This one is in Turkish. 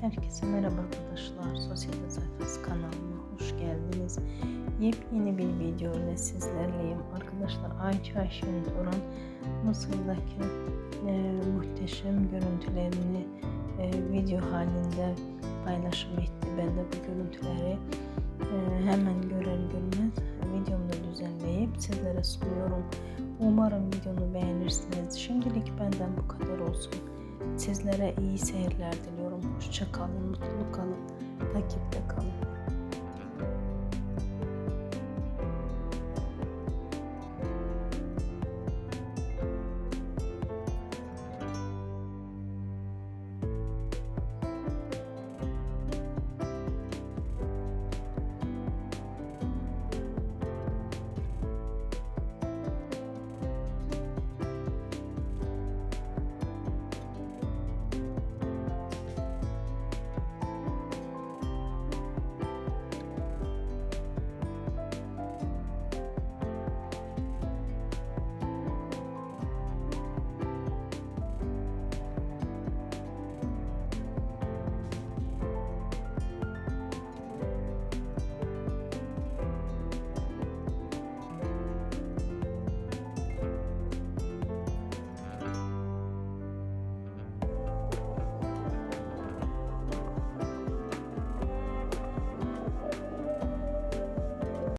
Herkese merhaba arkadaşlar. Sosyete Sayfası kanalıma hoş geldiniz. Yepyeni bir video ile sizlerleyim. Arkadaşlar Ayça Ayşen Turan Mısır'daki e, muhteşem görüntülerini e, video halinde paylaşım etti. Ben de bu görüntüleri e, hemen görer görmez videomda düzenleyip sizlere sunuyorum. Umarım videomu beğenirsiniz. Şimdilik benden bu kadar olsun. Sizlere iyi seyirler diliyorum. Hoşça kalın, mutlu kalın, takipte kalın.